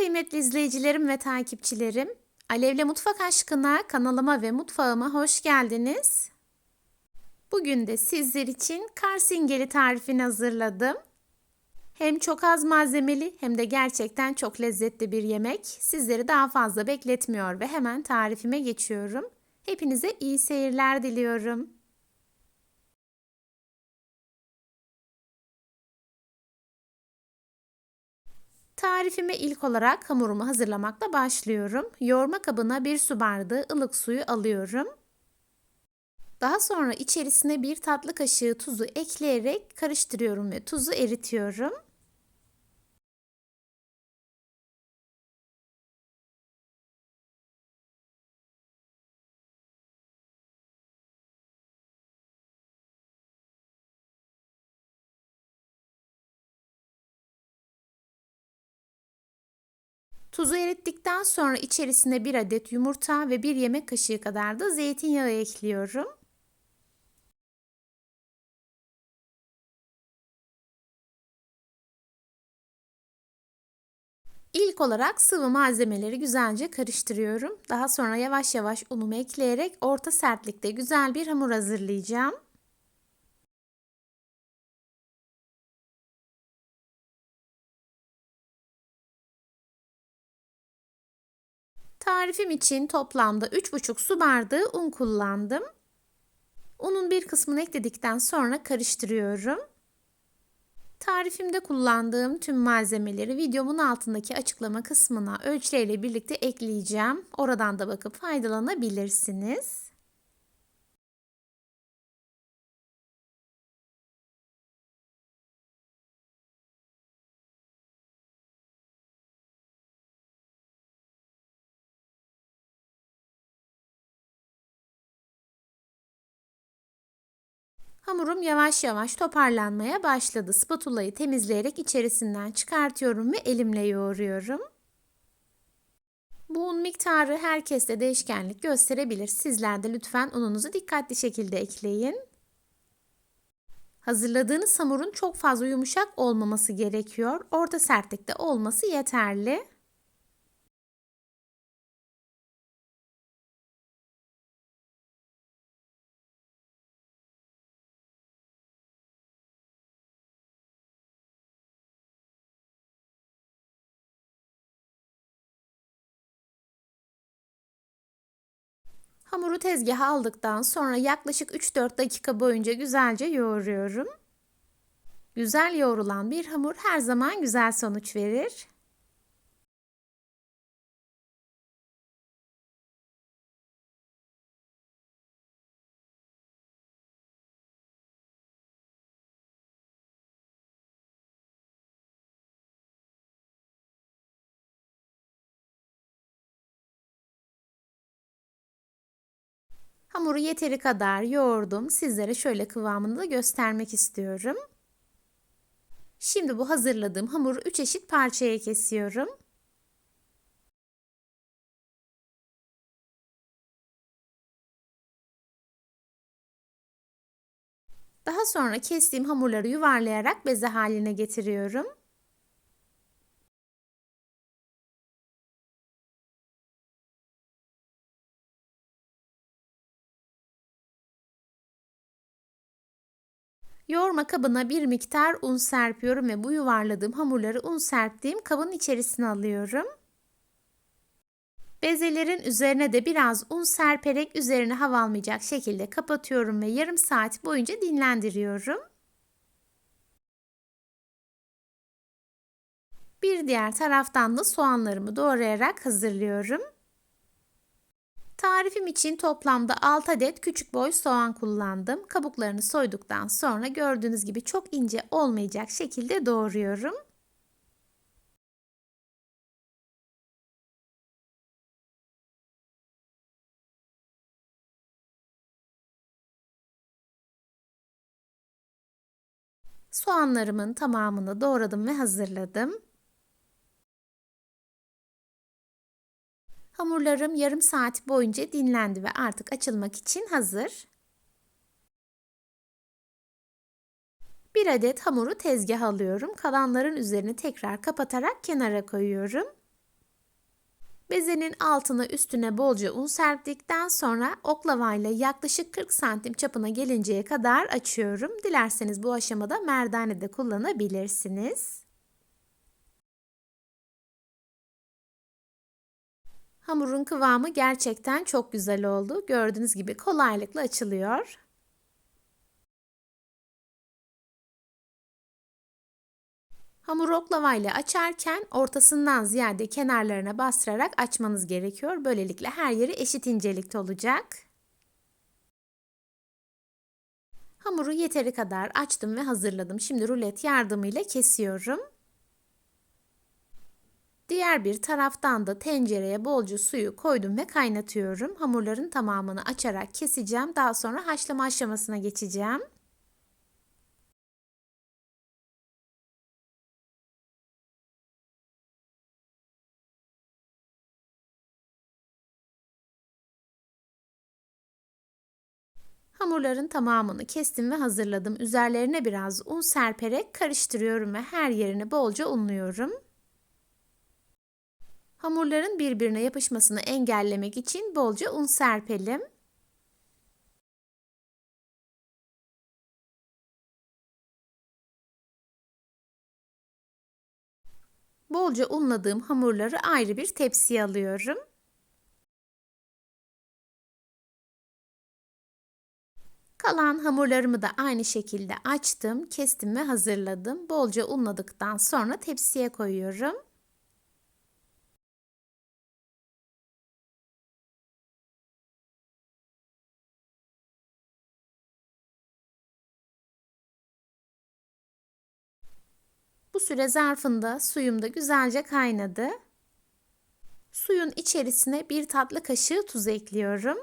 kıymetli izleyicilerim ve takipçilerim. Alevle Mutfak Aşkına kanalıma ve mutfağıma hoş geldiniz. Bugün de sizler için kar singeli tarifini hazırladım. Hem çok az malzemeli hem de gerçekten çok lezzetli bir yemek. Sizleri daha fazla bekletmiyor ve hemen tarifime geçiyorum. Hepinize iyi seyirler diliyorum. Tarifime ilk olarak hamurumu hazırlamakla başlıyorum. Yoğurma kabına bir su bardağı ılık suyu alıyorum. Daha sonra içerisine bir tatlı kaşığı tuzu ekleyerek karıştırıyorum ve tuzu eritiyorum. Tuzu erittikten sonra içerisine bir adet yumurta ve bir yemek kaşığı kadar da zeytinyağı ekliyorum. İlk olarak sıvı malzemeleri güzelce karıştırıyorum. Daha sonra yavaş yavaş unumu ekleyerek orta sertlikte güzel bir hamur hazırlayacağım. Tarifim için toplamda 3,5 su bardağı un kullandım. Unun bir kısmını ekledikten sonra karıştırıyorum. Tarifimde kullandığım tüm malzemeleri videomun altındaki açıklama kısmına ölçüleriyle birlikte ekleyeceğim. Oradan da bakıp faydalanabilirsiniz. Hamurum yavaş yavaş toparlanmaya başladı. Spatulayı temizleyerek içerisinden çıkartıyorum ve elimle yoğuruyorum. Bu un miktarı herkeste değişkenlik gösterebilir. Sizler de lütfen ununuzu dikkatli şekilde ekleyin. Hazırladığınız hamurun çok fazla yumuşak olmaması gerekiyor. Orta sertlikte olması yeterli. Hamuru tezgaha aldıktan sonra yaklaşık 3-4 dakika boyunca güzelce yoğuruyorum. Güzel yoğrulan bir hamur her zaman güzel sonuç verir. Hamuru yeteri kadar yoğurdum. Sizlere şöyle kıvamını da göstermek istiyorum. Şimdi bu hazırladığım hamuru 3 eşit parçaya kesiyorum. Daha sonra kestiğim hamurları yuvarlayarak beze haline getiriyorum. Yoğurma kabına bir miktar un serpiyorum ve bu yuvarladığım hamurları un serptiğim kabın içerisine alıyorum. Bezelerin üzerine de biraz un serperek üzerine hava almayacak şekilde kapatıyorum ve yarım saat boyunca dinlendiriyorum. Bir diğer taraftan da soğanlarımı doğrayarak hazırlıyorum. Tarifim için toplamda 6 adet küçük boy soğan kullandım. Kabuklarını soyduktan sonra gördüğünüz gibi çok ince olmayacak şekilde doğruyorum. Soğanlarımın tamamını doğradım ve hazırladım. Hamurlarım yarım saat boyunca dinlendi ve artık açılmak için hazır. Bir adet hamuru tezgah alıyorum. Kalanların üzerini tekrar kapatarak kenara koyuyorum. Bezenin altına üstüne bolca un serptikten sonra oklavayla yaklaşık 40 santim çapına gelinceye kadar açıyorum. Dilerseniz bu aşamada merdane de kullanabilirsiniz. Hamurun kıvamı gerçekten çok güzel oldu. Gördüğünüz gibi kolaylıkla açılıyor. Hamuru oklavayla açarken ortasından ziyade kenarlarına bastırarak açmanız gerekiyor. Böylelikle her yeri eşit incelikte olacak. Hamuru yeteri kadar açtım ve hazırladım. Şimdi rulet yardımıyla kesiyorum. Diğer bir taraftan da tencereye bolca suyu koydum ve kaynatıyorum. Hamurların tamamını açarak keseceğim. Daha sonra haşlama aşamasına geçeceğim. Hamurların tamamını kestim ve hazırladım. Üzerlerine biraz un serperek karıştırıyorum ve her yerini bolca unluyorum. Hamurların birbirine yapışmasını engellemek için bolca un serpelim. Bolca unladığım hamurları ayrı bir tepsiye alıyorum. Kalan hamurlarımı da aynı şekilde açtım, kestim ve hazırladım. Bolca unladıktan sonra tepsiye koyuyorum. Bu süre zarfında suyum da güzelce kaynadı. Suyun içerisine bir tatlı kaşığı tuz ekliyorum.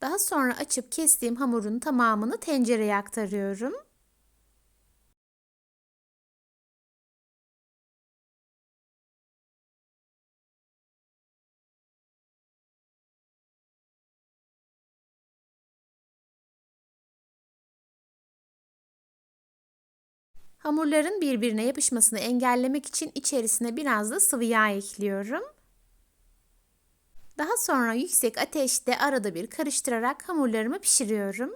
Daha sonra açıp kestiğim hamurun tamamını tencereye aktarıyorum. Hamurların birbirine yapışmasını engellemek için içerisine biraz da sıvı yağ ekliyorum. Daha sonra yüksek ateşte arada bir karıştırarak hamurlarımı pişiriyorum.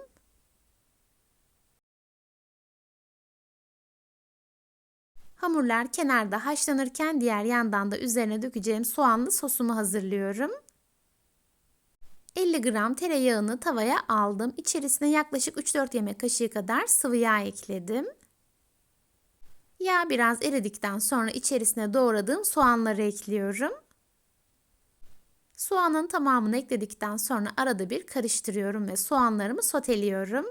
Hamurlar kenarda haşlanırken diğer yandan da üzerine dökeceğim soğanlı sosumu hazırlıyorum. 50 gram tereyağını tavaya aldım. İçerisine yaklaşık 3-4 yemek kaşığı kadar sıvı yağ ekledim. Yağ biraz eridikten sonra içerisine doğradığım soğanları ekliyorum. Soğanın tamamını ekledikten sonra arada bir karıştırıyorum ve soğanlarımı soteliyorum.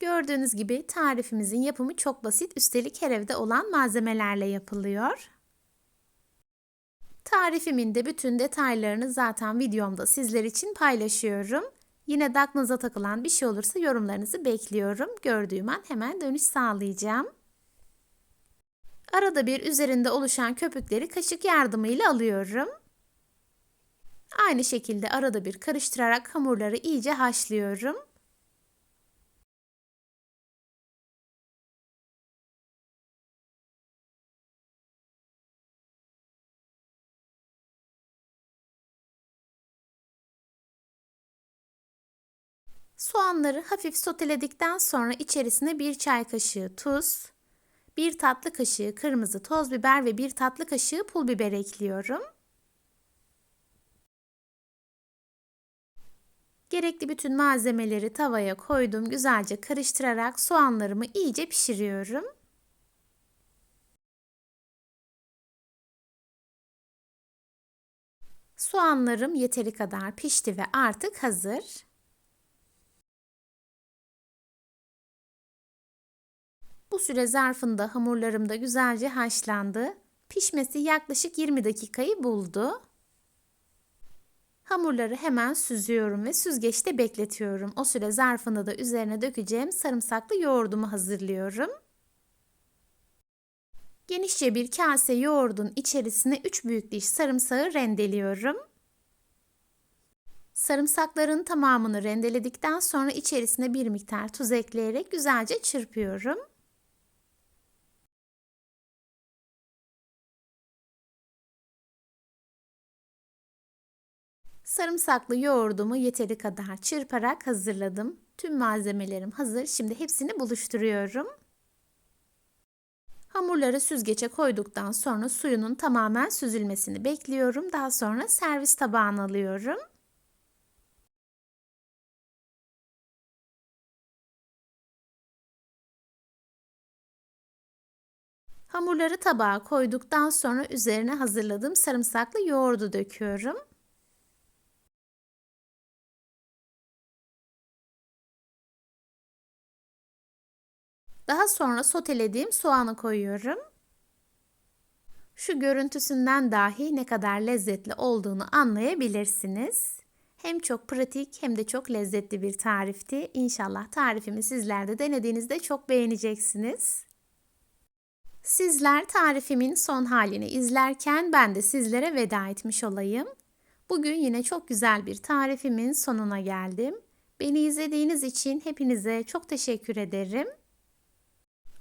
Gördüğünüz gibi tarifimizin yapımı çok basit, üstelik her evde olan malzemelerle yapılıyor. Tarifimin de bütün detaylarını zaten videomda sizler için paylaşıyorum. Yine de aklınıza takılan bir şey olursa yorumlarınızı bekliyorum. Gördüğüm an hemen dönüş sağlayacağım. Arada bir üzerinde oluşan köpükleri kaşık yardımıyla alıyorum. Aynı şekilde arada bir karıştırarak hamurları iyice haşlıyorum. Soğanları hafif soteledikten sonra içerisine bir çay kaşığı tuz, 1 tatlı kaşığı kırmızı toz biber ve 1 tatlı kaşığı pul biber ekliyorum. Gerekli bütün malzemeleri tavaya koydum. Güzelce karıştırarak soğanlarımı iyice pişiriyorum. Soğanlarım yeteri kadar pişti ve artık hazır. Bu süre zarfında hamurlarım da güzelce haşlandı. Pişmesi yaklaşık 20 dakikayı buldu. Hamurları hemen süzüyorum ve süzgeçte bekletiyorum. O süre zarfında da üzerine dökeceğim sarımsaklı yoğurdumu hazırlıyorum. Genişçe bir kase yoğurdun içerisine 3 büyük diş sarımsağı rendeliyorum. Sarımsakların tamamını rendeledikten sonra içerisine bir miktar tuz ekleyerek güzelce çırpıyorum. Sarımsaklı yoğurdumu yeteri kadar çırparak hazırladım. Tüm malzemelerim hazır. Şimdi hepsini buluşturuyorum. Hamurları süzgece koyduktan sonra suyunun tamamen süzülmesini bekliyorum. Daha sonra servis tabağına alıyorum. Hamurları tabağa koyduktan sonra üzerine hazırladığım sarımsaklı yoğurdu döküyorum. Daha sonra sotelediğim soğanı koyuyorum. Şu görüntüsünden dahi ne kadar lezzetli olduğunu anlayabilirsiniz. Hem çok pratik hem de çok lezzetli bir tarifti. İnşallah tarifimi sizler de denediğinizde çok beğeneceksiniz. Sizler tarifimin son halini izlerken ben de sizlere veda etmiş olayım. Bugün yine çok güzel bir tarifimin sonuna geldim. Beni izlediğiniz için hepinize çok teşekkür ederim.